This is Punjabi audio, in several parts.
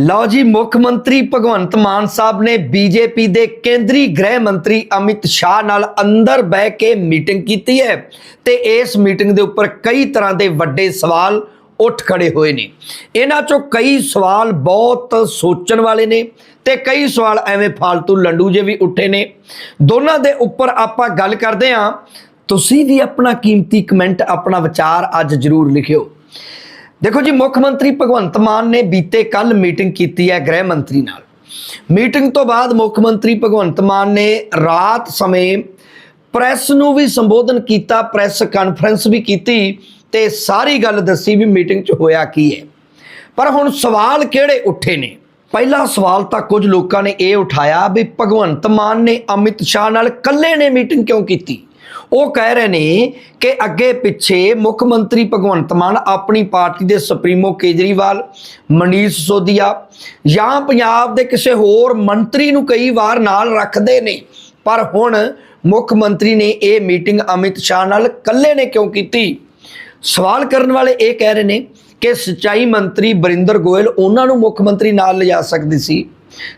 ਲਓ ਜੀ, ਮੁੱਖ ਮੰਤਰੀ ਭਗਵੰਤ ਮਾਨ ਸਾਹਿਬ ਨੇ ਬੀਜੇਪੀ ਦੇ ਕੇਂਦਰੀ ਗ੍ਰਹਿ ਮੰਤਰੀ ਅਮਿਤ ਸ਼ਾਹ ਨਾਲ ਅੰਦਰ ਬਹਿ ਕੇ ਮੀਟਿੰਗ ਕੀਤੀ ਹੈ ਤੇ ਇਸ ਮੀਟਿੰਗ ਦੇ ਉੱਪਰ ਕਈ ਤਰ੍ਹਾਂ ਦੇ ਵੱਡੇ ਸਵਾਲ ਉੱਠ ਖੜੇ ਹੋਏ ਨੇ। ਇਹਨਾਂ ਚੋਂ ਕਈ ਸਵਾਲ ਬਹੁਤ ਸੋਚਣ ਵਾਲੇ ਨੇ ਤੇ ਕਈ ਸਵਾਲ ਐਵੇਂ ਫालतू ਲੰਡੂ ਜੇ ਵੀ ਉੱਠੇ ਨੇ। ਦੋਨਾਂ ਦੇ ਉੱਪਰ ਆਪਾਂ ਗੱਲ ਕਰਦੇ ਹਾਂ। ਤੁਸੀਂ ਵੀ ਆਪਣਾ ਕੀਮਤੀ ਕਮੈਂਟ, ਆਪਣਾ ਵਿਚਾਰ ਅੱਜ ਜ਼ਰੂਰ ਲਿਖਿਓ। ਦੇਖੋ ਜੀ, ਮੁੱਖ ਮੰਤਰੀ ਭਗਵੰਤ ਮਾਨ ਨੇ ਬੀਤੇ ਕੱਲ ਮੀਟਿੰਗ ਕੀਤੀ ਹੈ ਗ੍ਰਹਿ ਮੰਤਰੀ ਨਾਲ। ਮੀਟਿੰਗ ਤੋਂ ਬਾਅਦ ਮੁੱਖ ਮੰਤਰੀ ਭਗਵੰਤ ਮਾਨ ਨੇ ਰਾਤ ਸਮੇਂ ਪ੍ਰੈਸ ਨੂੰ ਵੀ ਸੰਬੋਧਨ ਕੀਤਾ, ਪ੍ਰੈਸ ਕਾਨਫਰੰਸ ਵੀ ਕੀਤੀ ਤੇ ਸਾਰੀ ਗੱਲ ਦੱਸੀ ਵੀ ਮੀਟਿੰਗ 'ਚ ਹੋਇਆ ਕੀ ਹੈ। ਪਰ ਹੁਣ ਸਵਾਲ ਕਿਹੜੇ ਉੱਠੇ ਨੇ? ਪਹਿਲਾ ਸਵਾਲ ਤਾਂ ਕੁਝ ਲੋਕਾਂ ਨੇ ਇਹ ਉਠਾਇਆ ਵੀ ਭਗਵੰਤ ਮਾਨ ਨੇ ਅਮਿਤ ਸ਼ਾਹ ਨਾਲ ਇਕੱਲੇ ਨੇ ਮੀਟਿੰਗ ਕਿਉਂ ਕੀਤੀ? ਉਹ ਕਹਿ ਰਹੇ ਨੇ ਕਿ ਅੱਗੇ ਪਿੱਛੇ ਮੁੱਖ ਮੰਤਰੀ ਭਗਵੰਤ ਮਾਨ ਆਪਣੀ ਪਾਰਟੀ ਦੇ ਸੁਪਰੀਮੋ ਕੇਜਰੀਵਾਲ, ਮਨੀਸ਼ ਸੋਦੀਆ ਜਾਂ ਪੰਜਾਬ ਦੇ ਕਿਸੇ ਹੋਰ ਮੰਤਰੀ ਨੂੰ ਕਈ ਵਾਰ ਨਾਲ ਰੱਖਦੇ ਨੇ। ਪਰ ਹੁਣ ਮੁੱਖ ਮੰਤਰੀ ਨੇ ਇਹ ਮੀਟਿੰਗ ਅਮਿਤ ਸ਼ਾਹ ਨਾਲ ਇਕੱਲੇ ਨੇ ਕਿਉਂ ਕੀਤੀ? ਸਵਾਲ ਕਰਨ ਵਾਲੇ ਇਹ ਕਹਿ ਰਹੇ ਨੇ ਕਿ ਸਿੰਚਾਈ ਮੰਤਰੀ ਬਰਿੰਦਰ ਗੋਇਲ ਉਹਨਾਂ ਨੂੰ ਮੁੱਖ ਮੰਤਰੀ ਨਾਲ ਲਿਜਾ ਸਕਦੀ ਸੀ।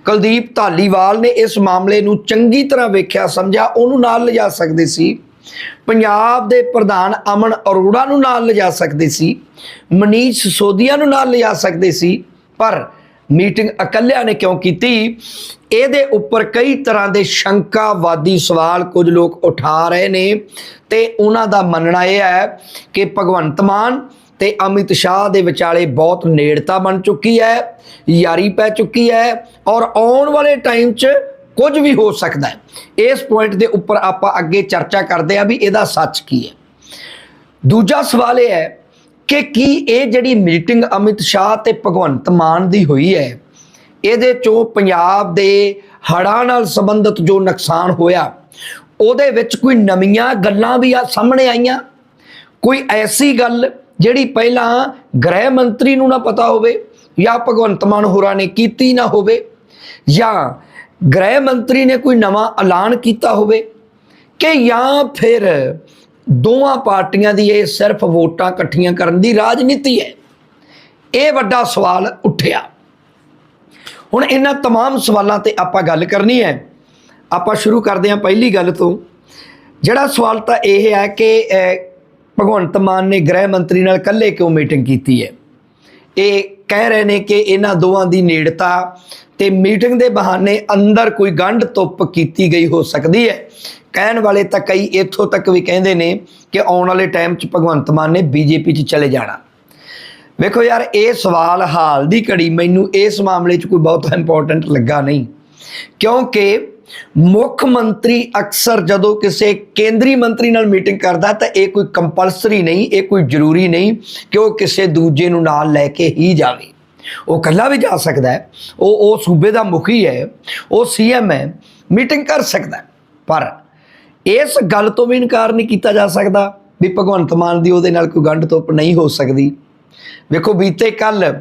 ਕੁਲਦੀਪ ਧਾਲੀਵਾਲ ਨੇ ਇਸ ਮਾਮਲੇ ਨੂੰ ਚੰਗੀ ਤਰ੍ਹਾਂ ਵੇਖਿਆ, ਸਮਝਿਆ, ਉਹਨੂੰ ਨਾਲ ਲਿਜਾ ਸਕਦੇ ਸੀ। ਪੰਜਾਬ ਦੇ ਪ੍ਰਧਾਨ ਅਮਨ ਅਰੋੜਾ ਨੂੰ ਨਾਲ ਲਿਜਾ ਸਕਦੇ ਸੀ। ਮਨੀਸ਼ ਸੋਦੀਆ ਨੂੰ ਨਾਲ ਲਿਜਾ ਸਕਦੇ ਸੀ। ਪਰ ਮੀਟਿੰਗ ਇਕੱਲਿਆਂ ਨੇ ਕਿਉਂ ਕੀਤੀ? ਇਹਦੇ ਉੱਪਰ ਕਈ ਤਰ੍ਹਾਂ ਦੇ ਸ਼ੰਕਾਵਾਦੀ ਸਵਾਲ ਕੁਝ ਲੋਕ ਉਠਾ ਰਹੇ ਨੇ ਤੇ ਉਹਨਾਂ ਦਾ ਮੰਨਣਾ ਇਹ ਹੈ ਕਿ ਭਗਵੰਤ ਮਾਨ ਤੇ ਅਮਿਤ ਸ਼ਾਹ ਦੇ ਵਿਚਾਲੇ ਬਹੁਤ ਨੇੜਤਾ ਬਣ ਚੁੱਕੀ ਹੈ, ਯਾਰੀ ਪੈ ਚੁੱਕੀ ਹੈ ਔਰ ਆਉਣ ਵਾਲੇ ਟਾਈਮ 'ਚ ਕੁਝ ਵੀ ਹੋ ਸਕਦਾ ਹੈ। ਇਸ ਪੁਆਇੰਟ ਦੇ ਉੱਪਰ ਆਪਾਂ ਅੱਗੇ ਚਰਚਾ ਕਰਦੇ ਹਾਂ ਵੀ ਇਹਦਾ ਸੱਚ ਕੀ ਹੈ। ਦੂਜਾ ਸਵਾਲ ਇਹ ਹੈ ਕਿ ਕੀ ਇਹ ਜਿਹੜੀ ਮੀਟਿੰਗ ਅਮਿਤ ਸ਼ਾਹ ਤੇ ਭਗਵੰਤ ਮਾਨ ਦੀ ਹੋਈ ਹੈ, ਇਹਦੇ ਚੋਂ ਪੰਜਾਬ ਦੇ ਹੜ੍ਹਾਂ ਨਾਲ ਸੰਬੰਧਿਤ ਜੋ ਨੁਕਸਾਨ ਹੋਇਆ, ਉਹਦੇ ਵਿੱਚ ਕੋਈ ਨਵੀਆਂ ਗੱਲਾਂ ਵੀ ਆ ਸਾਹਮਣੇ ਆਈਆਂ। ਕੋਈ ਐਸੀ ਗੱਲ ਜਿਹੜੀ ਪਹਿਲਾਂ ਗ੍ਰਹਿ ਮੰਤਰੀ ਨੂੰ ਨਾ ਪਤਾ ਹੋਵੇ ਜਾਂ ਭਗਵੰਤ ਮਾਨ ਹੋਰਾਂ ਨੇ ਕੀਤੀ ਨਾ ਹੋਵੇ ਜਾਂ ਗ੍ਰਹਿ ਮੰਤਰੀ ਨੇ ਕੋਈ ਨਵਾਂ ਐਲਾਨ ਕੀਤਾ ਹੋਵੇ ਕਿ ਜਾਂ ਫਿਰ ਦੋਵਾਂ ਪਾਰਟੀਆਂ ਦੀ ਇਹ ਸਿਰਫ ਵੋਟਾਂ ਇਕੱਠੀਆਂ ਕਰਨ ਦੀ ਰਾਜਨੀਤੀ ਹੈ ਇਹ ਵੱਡਾ ਸਵਾਲ ਉੱਠਿਆ ਹੁਣ ਇਹਨਾਂ तमाम ਸਵਾਲਾਂ ਤੇ ਆਪਾਂ ਗੱਲ ਕਰਨੀ ਹੈ ਆਪਾਂ ਸ਼ੁਰੂ ਕਰਦੇ ਹਾਂ ਪਹਿਲੀ ਗੱਲ ਤੋਂ ਜਿਹੜਾ ਸਵਾਲ ਤਾਂ ਇਹ ਹੈ ਕਿ ਅਹ, ਭਗਵੰਤ ਮਾਨ ਨੇ ਗ੍ਰਹਿ ਮੰਤਰੀ ਨਾਲ ਇਕੱਲੇ ਕਿਉਂ ਮੀਟਿੰਗ ਕੀਤੀ ਹੈ ਇਹ ਕਹਿ ਰਹੇ ਨੇ ਕਿ ਇਹਨਾਂ ਦੋਵਾਂ ਦੀ ਨੇੜਤਾ ਤੇ ਮੀਟਿੰਗ ਦੇ ਬਹਾਨੇ ਅੰਦਰ ਕੋਈ ਗੰਢ ਤੁੱਪ ਕੀਤੀ ਗਈ ਹੋ ਸਕਦੀ ਹੈ ਕਹਿਣ ਵਾਲੇ ਤਾਂ ਕਈ ਇੱਥੋਂ ਤੱਕ ਵੀ ਕਹਿੰਦੇ ਨੇ ਕਿ ਆਉਣ ਵਾਲੇ ਟਾਈਮ 'ਚ ਭਗਵੰਤ ਮਾਨ ਨੇ ਬੀਜੇਪੀ 'ਚ ਚਲੇ ਜਾਣਾ। ਵੇਖੋ ਯਾਰ, ਇਹ ਸਵਾਲ ਹਾਲ ਦੀ ਘੜੀ ਮੈਨੂੰ ਇਸ ਮਾਮਲੇ 'ਚ ਕੋਈ ਬਹੁਤ ਇੰਪੋਰਟੈਂਟ ਲੱਗਾ ਨਹੀਂ। ਕਿਉਂਕਿ ਮੁੱਖ ਮੰਤਰੀ ਅਕਸਰ ਜਦੋਂ ਕਿਸੇ ਕੇਂਦਰੀ ਮੰਤਰੀ ਨਾਲ ਮੀਟਿੰਗ ਕਰਦਾ ਤਾਂ ਇਹ ਕੋਈ ਕੰਪਲਸਰੀ ਨਹੀਂ, ਇਹ ਕੋਈ ਜ਼ਰੂਰੀ ਨਹੀਂ ਕਿ ਉਹ ਕਿਸੇ ਦੂਜੇ ਨੂੰ ਨਾਲ ਲੈ ਕੇ ਹੀ ਜਾਵੇ। ਉਹ ਇਕੱਲਾ ਵੀ ਜਾ ਸਕਦਾ ਹੈ, ਉਹ ਉਹ ਸੂਬੇ ਦਾ ਮੁਖੀ ਹੈ, ਉਹ ਸੀਐਮ ਹੈ ਮੀਟਿੰਗ ਕਰ ਸਕਦਾ ਪਰ ਇਸ ਗੱਲ ਤੋਂ ਵੀ ਇਨਕਾਰ ਨਹੀਂ ਕੀਤਾ ਜਾ ਸਕਦਾ ਵੀ ਭਗਵੰਤ ਮਾਨ ਦੀ ਉਹਦੇ ਨਾਲ ਕੋਈ ਗੰਢ ਤੋਪ ਨਹੀਂ ਹੋ ਸਕਦੀ। ਵੇਖੋ, ਬੀਤੇ ਕੱਲ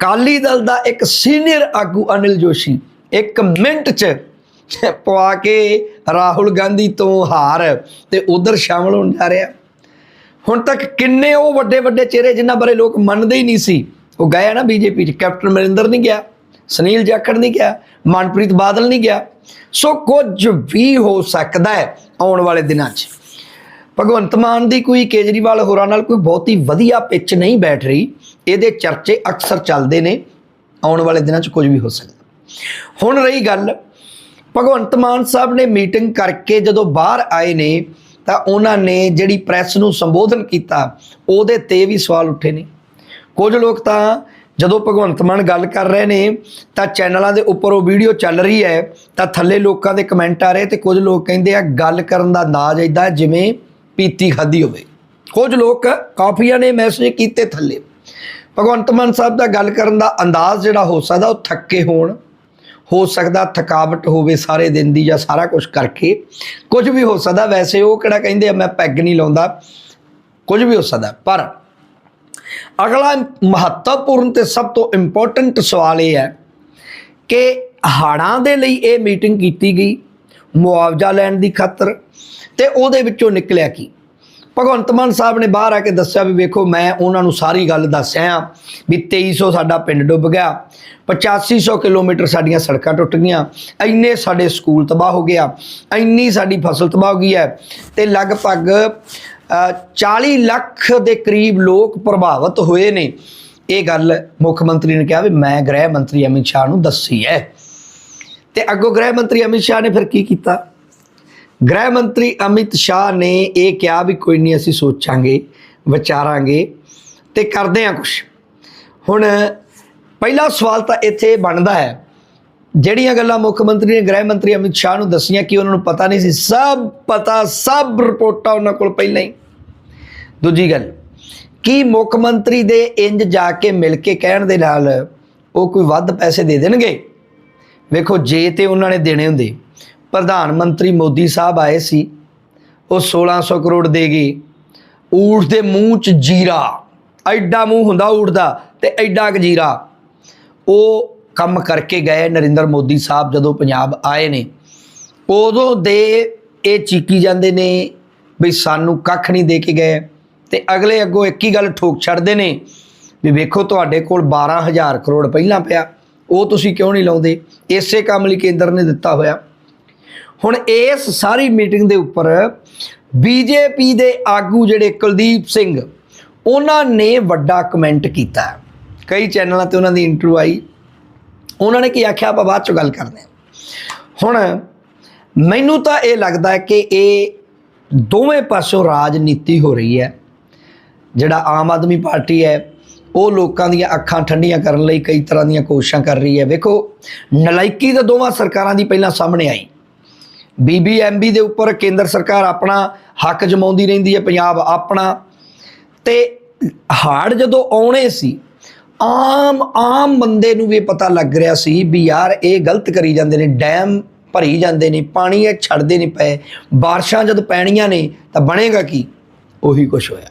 ਕਾਲੀ ਦਲ ਦਾ ਇੱਕ ਸੀਨੀਅਰ ਆਗੂ ਅਨਿਲ ਜੋਸ਼ੀ ਇੱਕ ਮਿੰਟ 'ਚ ਪਵਾ ਕੇ ਰਾਹੁਲ ਗਾਂਧੀ ਤੋਂ ਹਾਰ ਤੇ ਉਧਰ ਸ਼ਾਮਲ ਹੋਣ ਜਾ ਰਿਹਾ। ਹੁਣ ਤੱਕ ਕਿੰਨੇ ਉਹ ਵੱਡੇ ਵੱਡੇ ਚਿਹਰੇ ਜਿਨ੍ਹਾਂ ਬਾਰੇ ਲੋਕ ਮੰਨਦੇ ਹੀ ਨਹੀਂ ਸੀ, ਉਹ ਗਏ ਨਾ ਬੀਜੇਪੀ 'ਚ। ਕੈਪਟਨ ਅਮਰਿੰਦਰ ਨਹੀਂ ਗਿਆ, ਸੁਨੀਲ ਜਾਖੜ ਨਹੀਂ ਗਿਆ, ਮਨਪ੍ਰੀਤ ਬਾਦਲ ਨਹੀਂ ਗਿਆ। ਸੋ ਕੁਝ ਵੀ ਹੋ ਸਕਦਾ ਹੈ ਆਉਣ ਵਾਲੇ ਦਿਨਾਂ 'ਚ। ਭਗਵੰਤ ਮਾਨ ਦੀ ਕੋਈ ਕੇਜਰੀਵਾਲ ਹੋਰਾਂ ਨਾਲ ਕੋਈ ਬਹੁਤ ਹੀ ਵਧੀਆ ਪਿੱਚ ਨਹੀਂ ਬੈਠ ਰਹੀ। ਇਹਦੇ ਚਰਚੇ ਅਕਸਰ ਚੱਲਦੇ ਨੇ। ਆਉਣ ਵਾਲੇ ਦਿਨਾਂ 'ਚ ਕੁਝ ਵੀ ਹੋ ਸਕਦਾ। ਹੁਣ ਰਹੀ ਗੱਲ, ਭਗਵੰਤ ਮਾਨ ਸਾਹਿਬ ਨੇ ਮੀਟਿੰਗ ਕਰਕੇ ਜਦੋਂ ਬਾਹਰ ਆਏ ਨੇ, ਤਾਂ ਉਹਨਾਂ ਨੇ ਜਿਹੜੀ ਪ੍ਰੈਸ ਨੂੰ ਸੰਬੋਧਨ ਕੀਤਾ, ਉਹਦੇ ਤੇ ਵੀ ਸਵਾਲ ਉੱਠੇ ਨੇ। ਕੁਝ ਲੋਕ ਤਾਂ ਜਦੋਂ ਭਗਵੰਤ ਮਾਨ ਗੱਲ ਕਰ ਰਹੇ ਨੇ, ਤਾਂ ਚੈਨਲਾਂ ਦੇ ਉੱਪਰ ਉਹ ਵੀਡੀਓ ਚੱਲ ਰਹੀ ਹੈ, ਤਾਂ ਥੱਲੇ ਲੋਕਾਂ ਦੇ ਕਮੈਂਟ ਆ ਰਹੇ ਤੇ ਕੁਝ ਲੋਕ ਕਹਿੰਦੇ ਆ, ਗੱਲ ਕਰਨ ਦਾ ਅੰਦਾਜ਼ ਇਦਾਂ ਜਿਵੇਂ ਪੀਤੀ ਖਾਦੀ ਹੋਵੇ। ਕੁਝ ਲੋਕ ਕਾਫੀਆਂ ਨੇ ਮੈਸੇਜ ਕੀਤੇ ਥੱਲੇ। ਭਗਵੰਤ ਮਾਨ ਸਾਹਿਬ ਦਾ ਗੱਲ ਕਰਨ ਦਾ ਅੰਦਾਜ਼ ਜਿਹੜਾ ਹੋ ਸਕਦਾ, ਉਹ ਥੱਕੇ ਹੋਣ। ਹੋ ਸਕਦਾ ਥਕਾਵਟ ਹੋਵੇ ਸਾਰੇ ਦਿਨ ਦੀ ਜਾਂ ਸਾਰਾ ਕੁਝ ਕਰਕੇ। ਕੁਝ ਵੀ ਹੋ ਸਕਦਾ, ਵੈਸੇ ਉਹ ਕਿਹੜਾ ਕਹਿੰਦੇ ਆ, ਮੈਂ ਪੈਗ ਨਹੀਂ ਲਾਉਂਦਾ। ਕੁਝ ਵੀ ਹੋ ਸਕਦਾ, ਪਰ ਅਗਲਾ ਮਹੱਤਵਪੂਰਨ ਤੇ ਸਭ ਤੋਂ ਇੰਪੋਰਟੈਂਟ ਸਵਾਲ ਇਹ ਹੈ ਕਿ ਹਾੜਾਂ ਦੇ ਲਈ ਇਹ ਮੀਟਿੰਗ ਕੀਤੀ ਗਈ, ਮੁਆਵਜ਼ਾ ਲੈਣ ਦੀ ਖਾਤਰ ਤੇ ਉਹਦੇ ਵਿੱਚੋਂ ਨਿਕਲਿਆ ਕੀ? ਭਗਵੰਤ ਮਾਨ ਸਾਹਿਬ ਨੇ ਬਾਹਰ ਆ ਕੇ ਦੱਸਿਆ ਵੀ ਵੇਖੋ, ਮੈਂ ਉਹਨਾਂ ਨੂੰ ਸਾਰੀ ਗੱਲ ਦੱਸਿਆ ਵੀ 2300 ਸਾਡਾ ਪਿੰਡ ਡੁੱਬ ਗਿਆ 8500 ਕਿਲੋਮੀਟਰ ਸਾਡੀਆਂ ਸੜਕਾਂ ਟੁੱਟ ਗਈਆਂ, ਇੰਨੇ ਸਾਡੇ ਸਕੂਲ ਤਬਾਹ ਹੋ ਗਿਆ ਇੰਨੀ ਸਾਡੀ ਫਸਲ ਤਬਾਹ ਹੋ ਗਈ ਹੈ ਤੇ ਲਗਭਗ 40 ਲੱਖ ਦੇ ਕਰੀਬ ਲੋਕ ਪ੍ਰਭਾਵਿਤ ਹੋਏ ਨੇ। ਇਹ ਗੱਲ ਮੁੱਖ ਮੰਤਰੀ ਨੇ ਕਿਹਾ ਵੀ ਮੈਂ ਗ੍ਰਹਿ ਮੰਤਰੀ ਅਮਿਤ ਸ਼ਾਹ ਨੂੰ ਦੱਸੀ ਹੈ। ਤੇ ਅੱਗੋਂ ਗ੍ਰਹਿ ਮੰਤਰੀ ਅਮਿਤ ਸ਼ਾਹ ਨੇ ਫਿਰ ਕੀ ਕੀਤਾ? ਗ੍ਰਹਿ ਮੰਤਰੀ ਅਮਿਤ ਸ਼ਾਹ ਨੇ ਇਹ ਕਿਹਾ ਵੀ ਕੋਈ ਨਹੀਂ, ਅਸੀਂ ਸੋਚਾਂਗੇ, ਵਿਚਾਰਾਂਗੇ ਤੇ ਕਰਦੇ ਹਾਂ ਕੁਝ ਹੁਣ ਪਹਿਲਾ ਸਵਾਲ ਤਾਂ ਇੱਥੇ ਬਣਦਾ ਹੈ ਜਿਹੜੀਆਂ ਗੱਲਾਂ ਮੁੱਖ ਮੰਤਰੀ ਨੇ, ਗ੍ਰਹਿ ਮੰਤਰੀ ਅਮਿਤ ਸ਼ਾਹ ਨੂੰ ਦੱਸੀਆਂ ਕਿ ਉਹਨਾਂ ਨੂੰ ਪਤਾ ਨਹੀਂ ਸੀ, ਸਭ ਪਤਾ, ਸਭ ਰਿਪੋਰਟਾਂ ਉਹਨਾਂ ਕੋਲ ਪਹਿਲਾਂ ਹੀ। ਦੂਜੀ ਗੱਲ, ਕੀ ਮੁੱਖ ਮੰਤਰੀ ਦੇ ਇੰਜ ਜਾ ਕੇ ਮਿਲ ਕੇ ਕਹਿਣ ਦੇ ਨਾਲ ਉਹ ਕੋਈ ਵੱਧ ਪੈਸੇ ਦੇ ਦੇਣਗੇ? ਵੇਖੋ, ਜੇ ਤੇ ਉਹਨਾਂ ਨੇ ਦੇਣੇ ਹੁੰਦੇ। ਪ੍ਰਧਾਨ ਮੰਤਰੀ ਮੋਦੀ ਸਾਹਿਬ ਆਏ ਸੀ, ਉਹ 1600 ਕਰੋੜ ਦੇ ਗਏ। ਊਠ ਦੇ ਮੂੰਹ 'ਚ ਜੀਰਾ, ਐਡਾ ਮੂੰਹ ਹੁੰਦਾ ਊਠ ਦਾ ਤੇ ਐਡਾ ਕੁ ਜੀਰਾ। ਉਹ ਕੰਮ ਕਰਕੇ ਗਏ ਨਰਿੰਦਰ ਮੋਦੀ ਸਾਹਿਬ ਜਦੋਂ ਪੰਜਾਬ ਆਏ ਨੇ। ਉਦੋਂ ਦੇ ਇਹ ਚੀਕੀ ਜਾਂਦੇ ਨੇ ਵੀ ਸਾਨੂੰ ਕੱਖ ਨਹੀਂ ਦੇ ਕੇ ਗਏ। ਤੇ ਅਗਲੇ ਅੱਗੋਂ ਇੱਕ ਹੀ ਗੱਲ ਠੋਕ ਛੱਡਦੇ ਨੇ ਵੀ ਵੇਖੋ ਤੁਹਾਡੇ ਕੋਲ 12000 ਕਰੋੜ ਪਹਿਲਾਂ ਪਿਆ, ਉਹ ਤੁਸੀਂ ਕਿਉਂ ਨਹੀਂ ਲਾਉਂਦੇ? ਇਸੇ ਕੰਮ ਲਈ ਕੇਂਦਰ ਨੇ ਦਿੱਤਾ ਹੋਇਆ। ਹੁਣ ਇਸ ਸਾਰੀ ਮੀਟਿੰਗ ਦੇ ਉੱਪਰ ਬੀਜੇਪੀ ਦੇ ਆਗੂ ਜਿਹੜੇ ਕੁਲਦੀਪ ਸਿੰਘ, ਉਹਨਾਂ ਨੇ ਵੱਡਾ ਕਮੈਂਟ ਕੀਤਾ। ਕਈ ਚੈਨਲਾਂ ਤੇ ਉਹਨਾਂ ਦੀ ਇੰਟਰਵਿਊ ਆਈ। ਉਹਨਾਂ ਨੇ ਕੀ ਆਖਿਆ? ਆਪਾਂ ਬਾਅਦ ਚ ਗੱਲ ਕਰਦੇ ਹਾਂ। ਹੁਣ ਮੈਨੂੰ ਤਾਂ ਇਹ ਲੱਗਦਾ ਹੈ ਕਿ ਇਹ ਦੋਵੇਂ ਪਾਸੋਂ ਰਾਜਨੀਤੀ ਹੋ ਰਹੀ ਹੈ। ਜਿਹੜਾ ਆਮ ਆਦਮੀ ਪਾਰਟੀ ਹੈ, ਉਹ ਲੋਕਾਂ ਦੀਆਂ ਅੱਖਾਂ ਠੰਡੀਆਂ ਕਰਨ ਲਈ ਕਈ ਤਰ੍ਹਾਂ ਦੀਆਂ ਕੋਸ਼ਿਸ਼ਾਂ ਕਰ ਰਹੀ ਹੈ। ਵੇਖੋ, ਨਲਾਇਕੀ ਤਾਂ ਦੋਵਾਂ ਸਰਕਾਰਾਂ ਦੀ ਪਹਿਲਾਂ ਸਾਹਮਣੇ ਆਈ। ਬੀਬੀਐਮਬੀ ਦੇ ਉੱਪਰ ਕੇਂਦਰ ਸਰਕਾਰ ਆਪਣਾ ਹੱਕ ਜਮਾਉਂਦੀ ਰਹਿੰਦੀ ਹੈ, ਪੰਜਾਬ ਆਪਣਾ। ਤੇ ਹਾੜ ਜਦੋਂ ਆਉਣੇ ਸੀ ਆਮ ਆਮ ਬੰਦੇ ਨੂੰ ਵੀ ਪਤਾ ਲੱਗ ਰਿਹਾ ਸੀ ਵੀ ਯਾਰ ਇਹ ਗਲਤ ਕਰੀ ਜਾਂਦੇ ਨੇ, ਡੈਮ ਭਰੀ ਜਾਂਦੇ ਨੇ, ਪਾਣੀ ਇਹ ਛੱਡਦੇ ਨਹੀਂ ਪਏ, ਬਾਰਿਸ਼ਾਂ ਜਦ ਪੈਣੀਆਂ ਨੇ ਤਾਂ ਬਣੇਗਾ ਕੀ? ਉਹੀ ਕੁਝ ਹੋਇਆ।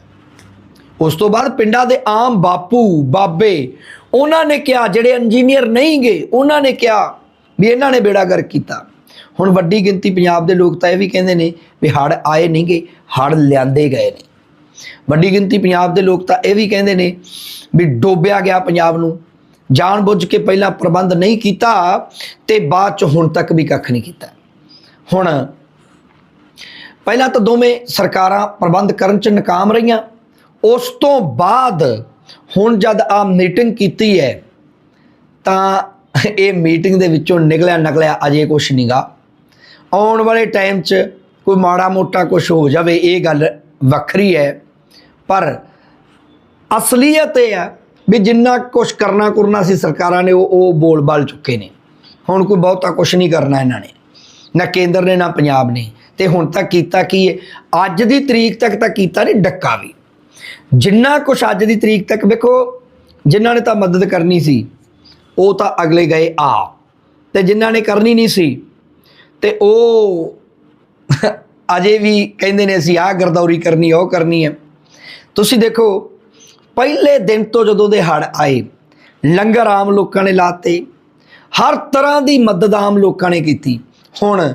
ਉਸ ਤੋਂ ਬਾਅਦ ਪਿੰਡਾਂ ਦੇ ਆਮ ਬਾਪੂ, ਬਾਬੇ, ਉਹਨਾਂ ਨੇ ਕਿਹਾ, ਜਿਹੜੇ ਇੰਜੀਨੀਅਰ ਨਹੀਂ ਗਏ, ਉਹਨਾਂ ਨੇ ਕਿਹਾ ਵੀ ਇਹਨਾਂ ਨੇ ਬੇੜਾ ਗਰਕ ਕੀਤਾ। ਹੁਣ ਵੱਡੀ ਗਿਣਤੀ ਪੰਜਾਬ ਦੇ ਲੋਕ ਤਾਂ ਇਹ ਵੀ ਕਹਿੰਦੇ ਨੇ ਵੀ ਹੜ ਆਏ ਨਹੀਂ ਗਏ ਹੜ ਲਿਆਂਦੇ ਗਏ ਨੇ। ਵੱਡੀ ਗਿਣਤੀ ਪੰਜਾਬ ਦੇ ਲੋਕ ਤਾਂ ਇਹ ਵੀ ਕਹਿੰਦੇ ਨੇ ਵੀ ਡੋਬਿਆ ਗਿਆ ਪੰਜਾਬ ਨੂੰ। ਜਾਣ ਬੁੱਝ ਕੇ ਪਹਿਲਾਂ ਪ੍ਰਬੰਧ ਨਹੀਂ ਕੀਤਾ ਤੇ ਬਾਅਦ ਚ ਹੁਣ ਤੱਕ ਵੀ ਕੱਖ ਨਹੀਂ ਕੀਤਾ। ਹੁਣ ਪਹਿਲਾਂ ਤਾਂ ਦੋਵੇਂ ਸਰਕਾਰਾਂ ਪ੍ਰਬੰਧ ਕਰਨ ਚ ਨਾਕਾਮ ਰਹੀਆਂ। ਉਸ ਤੋਂ ਬਾਅਦ ਹੁਣ ਜਦ ਆ ਮੀਟਿੰਗ ਕੀਤੀ ਹੈ, ਤਾਂ ਇਹ ਮੀਟਿੰਗ ਦੇ ਵਿੱਚੋਂ ਨਿਕਲਿਆ ਨਕਲਿਆ ਅਜੇ ਕੁਛ ਨਹੀਂਗਾ ਆਉਣ ਵਾਲੇ ਟਾਈਮ 'ਚ ਕੋਈ ਮਾੜਾ ਮੋਟਾ ਕੁਝ ਹੋ ਜਾਵੇ, ਇਹ ਗੱਲ ਵੱਖਰੀ ਹੈ। ਪਰ ਅਸਲੀਅਤ ਇਹ ਆ ਵੀ ਜਿੰਨਾ ਕੁਝ ਕਰਨਾ ਕਰਨਾ ਸੀ ਸਰਕਾਰਾਂ ਨੇ, ਉਹ ਉਹ ਬੋਲ ਬਾਲ ਚੁੱਕੇ ਨੇ। ਹੁਣ ਕੋਈ ਬਹੁਤਾ ਕੁਝ ਨਹੀਂ ਕਰਨਾ ਇਹਨਾਂ ਨੇ। ਨਾ ਕੇਂਦਰ ਨੇ, ਨਾ ਪੰਜਾਬ ਨੇ। ਤੇ ਹੁਣ ਤੱਕ ਕੀਤਾ ਕੀ ਹੈ ਅੱਜ ਦੀ ਤਰੀਕ ਤੱਕ ਤਾਂ ਕੀਤਾ ਨਹੀਂ ਡੱਕਾ ਵੀ। ਜਿੰਨਾ ਕੁਝ ਅੱਜ ਦੀ ਤਰੀਕ ਤੱਕ ਵੇਖੋ, ਜਿਨ੍ਹਾਂ ਨੇ ਤਾਂ ਮਦਦ ਕਰਨੀ ਸੀ, ਉਹ ਤਾਂ ਅਗਲੇ ਗਏ ਆ। ਤੇ ਜਿਨ੍ਹਾਂ ਨੇ ਕਰਨੀ ਨਹੀਂ ਸੀ, ਤੇ ਉਹ ਅਜੇ ਵੀ ਕਹਿੰਦੇ ਨੇ ਅਸੀਂ ਆਹ ਗਰਦੌਰੀ ਕਰਨੀ, ਉਹ ਕਰਨੀ ਹੈ। ਤੁਸੀਂ ਦੇਖੋ, ਪਹਿਲੇ ਦਿਨ ਤੋਂ ਜਦੋਂ ਦੇ ਹੜ ਆਏ, ਲੰਗਰ ਆਮ ਲੋਕਾਂ ਨੇ ਲਾਤੇ, ਹਰ ਤਰ੍ਹਾਂ ਦੀ ਮਦਦ ਆਮ ਲੋਕਾਂ ਨੇ ਕੀਤੀ। ਹੁਣ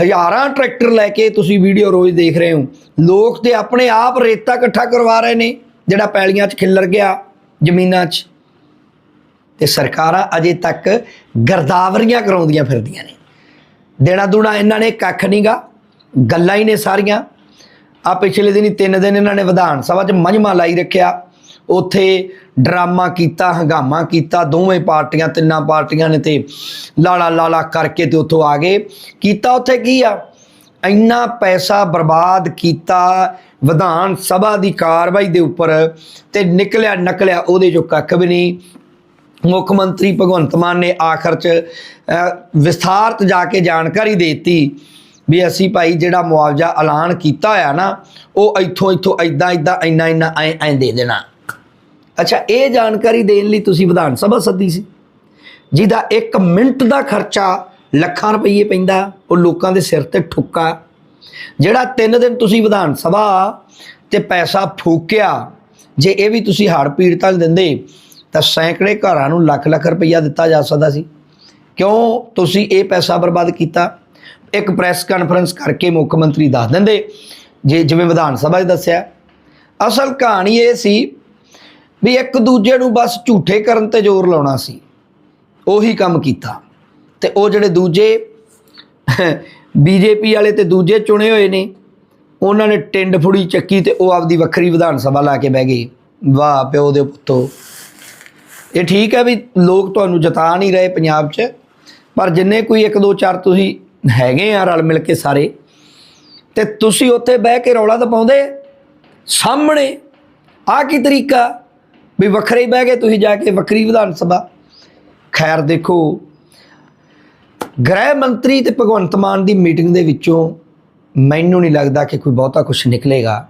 ਹਜ਼ਾਰਾਂ ਟਰੈਕਟਰ ਲੈ ਕੇ ਤੁਸੀਂ ਵੀਡੀਓ ਰੋਜ਼ ਦੇਖ ਰਹੇ ਹੋ। ਲੋਕ ਤੇ ਆਪਣੇ ਆਪ ਰੇਤਾ ਇਕੱਠਾ ਕਰਵਾ ਰਹੇ ਨੇ, ਜਿਹੜਾ ਪੈਲੀਆਂ 'ਚ ਖਿੱਲਰ ਗਿਆ, ਜ਼ਮੀਨਾਂ 'ਚ। ਤੇ ਸਰਕਾਰਾਂ ਅਜੇ ਤੱਕ ਗਰਦਾਵਰੀਆਂ ਕਰਾਉਂਦੀਆਂ ਫਿਰਦੀਆਂ ਨੇ। ਦੇਣਾ ਦੂਣਾ ਇਹਨਾਂ ਨੇ ਕੱਖ ਨਹੀਂਗਾ ਗੱਲਾਂ ਹੀ ਨੇ ਸਾਰੀਆਂ। ਆ ਪਿਛਲੇ ਦਿਨੀ ਤਿੰਨ ਦਿਨ ਇਹਨਾਂ ਨੇ ਵਿਧਾਨ ਸਭਾ 'ਚ ਮਜਮਾ ਲਾਈ ਰੱਖਿਆ। ਉੱਥੇ ਡਰਾਮਾ ਕੀਤਾ ਹੰਗਾਮਾ ਕੀਤਾ ਦੋਵੇਂ ਪਾਰਟੀਆਂ ਤਿੰਨਾਂ ਪਾਰਟੀਆਂ ਨੇ ਤੇ ਲਾਲਾ ਲਾਲਾ ਕਰਕੇ ਤੇ ਉੱਥੋਂ ਆ ਗਏ। ਕੀਤਾ ਉੱਥੇ ਕੀ ਆ? ਇੰਨਾ ਪੈਸਾ ਬਰਬਾਦ ਕੀਤਾ ਵਿਧਾਨ ਸਭਾ ਦੀ ਕਾਰਵਾਈ ਦੇ ਉੱਪਰ ਤੇ ਨਿਕਲਿਆ ਨਕਲਿਆ ਉਹਦੇ ਚੋਂ ਕੱਖ ਵੀ ਨਹੀਂ। ਮੁੱਖ ਮੰਤਰੀ ਭਗਵੰਤ ਮਾਨ ਨੇ ਆਖਰ ਚ ਅ, ਵਿਸਥਾਰਤ ਜਾ ਕੇ ਜਾਣਕਾਰੀ ਦੇ ਦਿੱਤੀ। ਵੀ ਅਸੀਂ ਭਾਈ ਜਿਹੜਾ ਮੁਆਵਜ਼ਾ ਐਲਾਨ ਕੀਤਾ ਹੋਇਆ ਨਾ, ਉਹ ਇੱਥੋਂ ਇੱਥੋਂ ਐਦਾਂ ਐਦਾਂ ਇੰਨਾ ਇੰਨਾ ਐ ਐ ਦੇ ਦੇਣਾ। ਅੱਛਾ, ਇਹ ਜਾਣਕਾਰੀ ਦੇਣ ਲਈ ਤੁਸੀਂ ਵਿਧਾਨ ਸਭਾ ਸੱਦੀ ਸੀ। ਜਿਹਦਾ 1 ਮਿੰਟ ਦਾ ਖਰਚਾ ਲੱਖਾਂ ਰੁਪਏ ਪੈਂਦਾ, ਉਹ ਲੋਕਾਂ ਦੇ ਸਿਰ ਤੇ ਠੁੱਕਾ। ਜਿਹੜਾ 3 ਦਿਨ ਤੁਸੀਂ ਵਿਧਾਨ ਸਭਾ ਤੇ ਪੈਸਾ ਫੂਕਿਆ, ਜੇ ਇਹ ਵੀ ਤੁਸੀਂ ਹੜ ਪੀੜਤਾਂ ਨੂੰ ਦਿੰਦੇ, ਤਾਂ ਸੈਂਕੜੇ ਘਰਾਂ ਨੂੰ ਲੱਖ ਲੱਖ ਰੁਪਈਆ ਦਿੱਤਾ ਜਾ ਸਕਦਾ ਸੀ। ਕਿਉਂ ਤੁਸੀਂ ਇਹ ਪੈਸਾ ਬਰਬਾਦ ਕੀਤਾ? ਇੱਕ ਪ੍ਰੈਸ ਕਾਨਫਰੰਸ ਕਰਕੇ ਮੁੱਖ ਮੰਤਰੀ ਦੱਸ ਦਿੰਦੇ, ਜੇ ਜਿਵੇਂ ਵਿਧਾਨ ਸਭਾ 'ਚ ਦੱਸਿਆ। ਅਸਲ ਕਹਾਣੀ ਇਹ ਸੀ ਵੀ ਇੱਕ ਦੂਜੇ ਨੂੰ ਬਸ ਝੂਠੇ ਕਰਨ ਤੇ ਜ਼ੋਰ ਲਾਉਣਾ ਸੀ। ਉਹੀ ਕੰਮ ਕੀਤਾ। ਤੇ ਉਹ ਜਿਹੜੇ ਦੂਜੇ ਬੀਜੇਪੀ ਵਾਲੇ ਤੇ ਦੂਜੇ ਚੁਣੇ ਹੋਏ ਨੇ, ਉਹਨਾਂ ਨੇ ਟਿੰਡ ਫੁੜੀ ਚੱਕੀ ਤੇ ਉਹ ਆਪਦੀ ਵੱਖਰੀ ਵਿਧਾਨ ਸਭਾ ਲਾ ਕੇ ਬਹਿ ਗਏ। ਵਾਹ, ਪਿਓ ਦੇ ਪੁੱਤੋ। ਇਹ ਠੀਕ ਹੈ ਵੀ ਲੋਕ ਤੁਹਾਨੂੰ ਜਤਾ ਨਹੀਂ ਰਹੇ ਪੰਜਾਬ 'ਚ, ਪਰ ਜਿੰਨੇ ਕੋਈ 1 2 4 ਤੁਸੀਂ ਹੈਗੇ ਆ ਰਲ ਮਿਲ ਕੇ ਸਾਰੇ। ਤੇ ਤੁਸੀਂ ਉੱਥੇ ਬਹਿ ਕੇ ਰੌਲਾ ਤਾਂ ਪਾਉਂਦੇ ਸਾਹਮਣੇ ਆ ਕੀ ਤਰੀਕਾ? ਵੀ ਵੱਖਰੇ ਹੀ ਬਹਿ ਕੇ ਤੁਸੀਂ ਜਾ ਕੇ ਵੱਖਰੀ ਵਿਧਾਨ ਸਭਾ। ਖੈਰ ਦੇਖੋ, ਗ੍ਰਹਿ ਮੰਤਰੀ ਤੇ ਭਗਵੰਤ ਮਾਨ ਦੀ ਮੀਟਿੰਗ ਦੇ ਵਿੱਚੋਂ ਮੈਨੂੰ ਨਹੀਂ ਲੱਗਦਾ ਕਿ ਕੋਈ ਬਹੁਤਾ ਕੁਝ ਨਿਕਲੇਗਾ।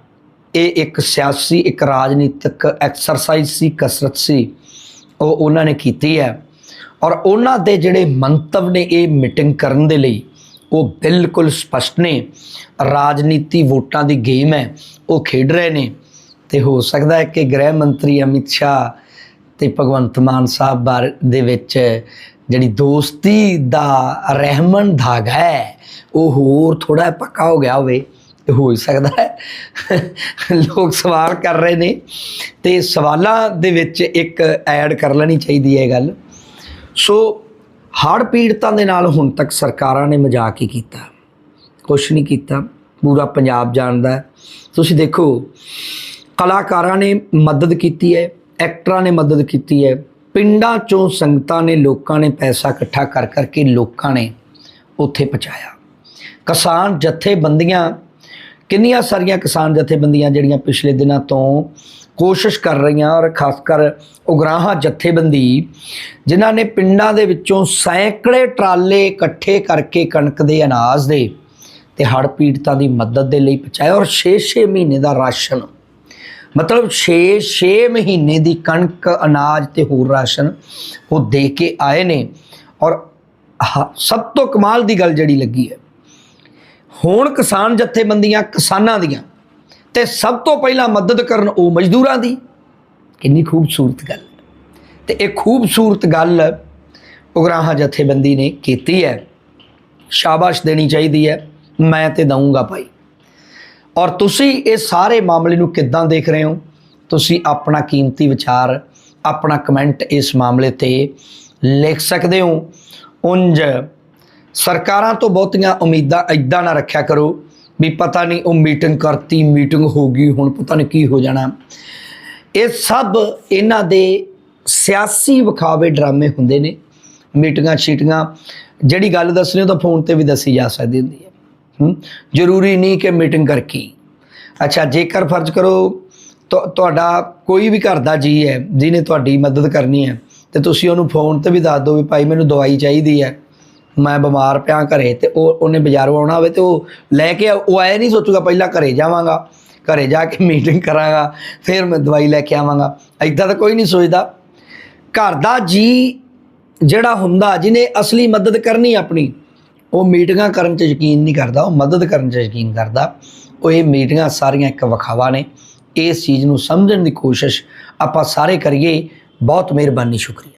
ਇਹ ਇੱਕ ਸਿਆਸੀ, ਇੱਕ ਰਾਜਨੀਤਿਕ ਐਕਸਰਸਾਈਜ਼ ਸੀ, ਕਸਰਤ ਸੀ। ਉਹ ਉਹਨਾਂ ਨੇ ਕੀਤੀ ਹੈ। ਔਰ ਉਹਨਾਂ ਦੇ ਜਿਹੜੇ ਮੰਤਵ ਨੇ ਇਹ ਮੀਟਿੰਗ ਕਰਨ ਦੇ ਲਈ ਉਹ ਬਿਲਕੁਲ ਸਪਸ਼ਟ ਨੇ। ਰਾਜਨੀਤੀ ਵੋਟਾਂ ਦੀ ਗੇਮ ਹੈ, ਉਹ ਖੇਡ ਰਹੇ ਨੇ। ਤੇ ਹੋ ਸਕਦਾ ਹੈ ਕਿ ਗ੍ਰਹਿ ਮੰਤਰੀ ਅਮਿਤ ਸ਼ਾਹ ਤੇ ਭਗਵੰਤ ਮਾਨ ਸਾਹਿਬ ਬਾਰ ਦੇ ਵਿੱਚ ਜਿਹੜੀ ਦੋਸਤੀ ਦਾ ਰਹਿਮਨ ਧਾਗਾ ਹੈ, ਉਹ ਹੋਰ ਥੋੜਾ ਪੱਕਾ ਹੋ ਗਿਆ ਹੋਵੇ। ਤੇ ਹੋ ਹੀ ਸਕਦਾ ਹੈ, ਲੋਕ ਸਵਾਲ ਕਰ ਰਹੇ ਨੇ। ਤੇ ਸਵਾਲਾਂ ਦੇ ਵਿੱਚ ਇੱਕ ਐਡ ਕਰ ਲੈਣੀ ਚਾਹੀਦੀ ਹੈ ਇਹ ਗੱਲ। ਸੋ ਹੜ੍ਹ ਪੀੜਤਾਂ ਦੇ ਨਾਲ ਹੁਣ ਤੱਕ ਸਰਕਾਰਾਂ ਨੇ ਮਜ਼ਾਕ ਹੀ ਕੀਤਾ। ਕੁਛ ਨਹੀਂ ਕੀਤਾ। ਪੂਰਾ ਪੰਜਾਬ ਜਾਣਦਾ ਹੈ। ਤੁਸੀਂ ਦੇਖੋ, ਕਲਾਕਾਰਾਂ ਨੇ ਮਦਦ ਕੀਤੀ ਹੈ, ਐਕਟਰਾਂ ਨੇ ਮਦਦ ਕੀਤੀ ਹੈ। ਪਿੰਡਾਂ ਚੋਂ ਸੰਗਤਾਂ ਨੇ, ਲੋਕਾਂ ਨੇ ਪੈਸਾ ਇਕੱਠਾ ਕਰ ਕਰਕੇ ਲੋਕਾਂ ਨੇ ਉੱਥੇ ਪਹੁੰਚਾਇਆ। ਕਿਸਾਨ ਜਥੇਬੰਦੀਆਂ, ਕਿੰਨੀਆਂ ਸਾਰੀਆਂ ਕਿਸਾਨ ਜਥੇਬੰਦੀਆਂ ਜਿਹੜੀਆਂ ਪਿਛਲੇ ਦਿਨਾਂ ਤੋਂ ਕੋਸ਼ਿਸ਼ ਕਰ ਰਹੀਆਂ ਔਰ ਖਾਸ ਕਰ ਉਗਰਾਹਾਂ ਜਥੇਬੰਦੀ ਜਿਨ੍ਹਾਂ ਨੇ ਪਿੰਡਾਂ ਦੇ ਵਿੱਚੋਂ ਸੈਂਕੜੇ ਟਰਾਲੇ ਇਕੱਠੇ ਕਰਕੇ ਕਣਕ ਦੇ ਅਨਾਜ ਦੇ ਤੇ ਹੜ੍ਹ ਪੀੜਤਾਂ ਦੀ ਮਦਦ ਦੇ ਲਈ ਪਹੁੰਚਾਇਆ ਔਰ 6-6 ਮਹੀਨੇ ਦਾ ਰਾਸ਼ਨ, ਮਤਲਬ 6-6 ਮਹੀਨੇ ਦੀ ਕਣਕ, ਅਨਾਜ ਤੇ ਹੋਰ ਰਾਸ਼ਨ ਉਹ ਦੇ ਕੇ ਆਏ ਨੇ ਔਰ ਹ- ਸਭ ਤੋਂ ਕਮਾਲ ਦੀ ਗੱਲ ਜਿਹੜੀ ਲੱਗੀ ਹੈ, ਹੁਣ ਕਿਸਾਨ ਜਥੇਬੰਦੀਆਂ ਕਿਸਾਨਾਂ ਦੀਆਂ ਤੇ ਸਭ ਤੋਂ ਪਹਿਲਾਂ ਮਦਦ ਕਰਨ ਉਹ ਮਜ਼ਦੂਰਾਂ ਦੀ। ਕਿੰਨੀ ਖੂਬਸੂਰਤ ਗੱਲ। ਹੈ। ਤੇ ਇਹ ਖੂਬਸੂਰਤ ਗੱਲ ਉਗਰਾਹਾਂ ਜਥੇਬੰਦੀ ਨੇ ਕੀਤੀ ਹੈ। ਸ਼ਾਬਾਸ਼ ਦੇਣੀ ਚਾਹੀਦੀ ਹੈ। ਮੈਂ ਤੇ ਦਊਂਗਾ ਭਾਈ। ਔਰ ਤੁਸੀਂ ਇਹ ਸਾਰੇ ਮਾਮਲੇ ਨੂੰ ਕਿੱਦਾਂ ਦੇਖ ਰਹੇ ਹੋ? ਤੁਸੀਂ ਆਪਣਾ ਕੀਮਤੀ ਵਿਚਾਰ, ਆਪਣਾ ਕਮੈਂਟ ਇਸ ਮਾਮਲੇ ਤੇ ਲਿਖ ਸਕਦੇ ਹੋ। ਉੰਜ ਸਰਕਾਰਾਂ ਤੋਂ ਬਹੁਤੀਆਂ ਉਮੀਦਾਂ ਐਦਾਂ ਨਾ ਰੱਖਿਆ ਕਰੋ ਵੀ ਪਤਾ ਨਹੀਂ ਉਹ ਮੀਟਿੰਗ ਕਰਤੀ, ਮੀਟਿੰਗ ਹੋ ਗਈ, ਹੁਣ ਪਤਾ ਨਹੀਂ ਕੀ ਹੋ ਜਾਣਾ। ਇਹ ਸਭ ਇਹਨਾਂ ਦੇ ਸਿਆਸੀ ਵਿਖਾਵੇ ਡਰਾਮੇ ਹੁੰਦੇ ਨੇ, ਮੀਟਿੰਗਾਂ, ਸ਼ੀਟਿੰਗਾਂ। ਜਿਹੜੀ ਗੱਲ ਦੱਸਣੀ ਉਹ ਤਾਂ ਫੋਨ ਤੇ ਵੀ ਦੱਸੀ ਜਾ ਸਕਦੀ ਹੁੰਦੀ ਹੈ। ਹੂੰ? ਜ਼ਰੂਰੀ ਨਹੀਂ ਕਿ ਮੀਟਿੰਗ ਕਰਕੇ ਅੱਛਾ, ਜੇਕਰ ਫਰਜ਼ ਕਰੋ ਤੁਹਾਡਾ ਕੋਈ ਵੀ ਘਰ ਦਾ ਜੀ ਹੈ, ਜਿਹਨੇ ਤੁਹਾਡੀ ਮਦਦ ਕਰਨੀ ਹੈ, ਤੇ ਤੁਸੀਂ ਉਹਨੂੰ ਫੋਨ ਤੇ ਵੀ ਦੱਸ ਦਿਓ ਵੀ ਭਾਈ ਮੈਨੂੰ ਦਵਾਈ ਚਾਹੀਦੀ ਹੈ। ਮੈਂ ਬਿਮਾਰ ਪਿਆ ਘਰੇ ਤੇ ਉਹ ਉਹਨੇ ਬਾਜ਼ਾਰੋਂ ਆਉਣਾ ਹੋਵੇ ਤੇ ਉਹ ਲੈ ਕੇ ਆ- ਉਹ ਆਏ ਨਹੀਂ ਸੋਚੂਗਾ ਪਹਿਲਾਂ ਘਰੇ ਜਾਵਾਂਗਾ। ਘਰੇ ਜਾ ਕੇ ਮੀਟਿੰਗ ਕਰਾਂਗਾ, ਫਿਰ ਮੈਂ ਦਵਾਈ ਲੈ ਕੇ ਆਵਾਂਗਾ। ਐਦਾਂ ਤਾਂ ਕੋਈ ਨਹੀਂ ਸੋਚਦਾ। ਘਰ ਦਾ ਜੀ ਜਿਹੜਾ ਹੁੰਦਾ, ਜਿਹਨੇ ਅਸਲੀ ਮਦਦ ਕਰਨੀ ਆਪਣੀ, ਉਹ ਮੀਟਿੰਗਾਂ ਕਰਨ 'ਚ ਯਕੀਨ ਨਹੀਂ ਕਰਦਾ, ਉਹ ਮਦਦ ਕਰਨ 'ਚ ਯਕੀਨ ਕਰਦਾ। ਉਹ ਇਹ ਮੀਟਿੰਗਾਂ ਸਾਰੀਆਂ ਇੱਕ ਵਿਖਾਵਾ ਨੇ। ਇਸ ਚੀਜ਼ ਨੂੰ ਸਮਝਣ ਦੀ ਕੋਸ਼ਿਸ਼ ਆਪਾਂ ਸਾਰੇ ਕਰੀਏ। ਬਹੁਤ ਮਿਹਰਬਾਨੀ, ਸ਼ੁਕਰੀਆ।